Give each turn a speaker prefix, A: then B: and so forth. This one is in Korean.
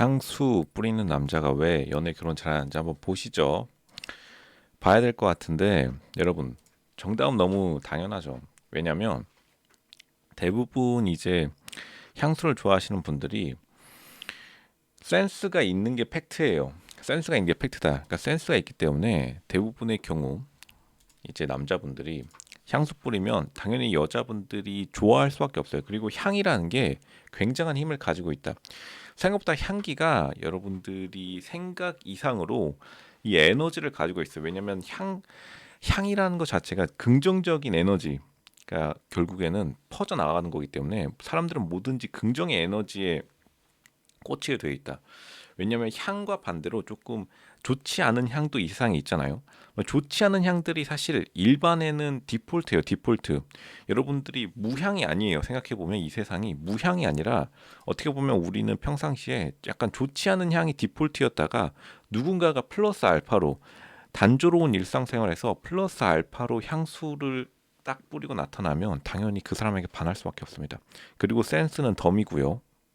A: 향수 뿌리는 남자가 왜 연애 결혼 잘하는지 한번 보시죠. 봐야 될 것 같은데 여러분 정답은 너무 당연하죠. 왜냐하면 대부분 이제 향수를 좋아하시는 분들이 센스가 있는 게 팩트예요. 센스가 있는 게 팩트다. 그러니까 센스가 있기 때문에 대부분의 경우 이제 남자분들이 향수 뿌리면 당연히 여자분들이 좋아할 수밖에 없어요. 그리고 향이라는 게 굉장한 힘을 가지고 있다. 생각보다 향기가 여러분들이 생각 이상으로 이 에너지를 가지고 있어요. 왜냐하면 향 향이라는 것 자체가 긍정적인 에너지. 그러니까 결국에는 퍼져 나가는 거기 때문에 사람들은 뭐든지 긍정의 에너지에 꽂히게 되어 있다. 왜냐하면 향과 반대로 조금 좋지 않은 향도 이 세상에 있잖아요. 뭐 좋지 않은 향들이 사실 일반에는 디폴트예요. 디폴트. 여러분들이 무향이 아니에요. 생각해 보면 이 세상이 무향이 아니라 어떻게 보면 우리는 평상시에 약간 좋지 않은 향이 디폴트였다가 누군가가 플러스 알파로 단조로운 일상생활에서 플러스 알파로 향수를 딱 뿌리고 나타나면 당연히 그 사람에게 반할 수밖에 없습니다. 그리고 센스는 덤이고요.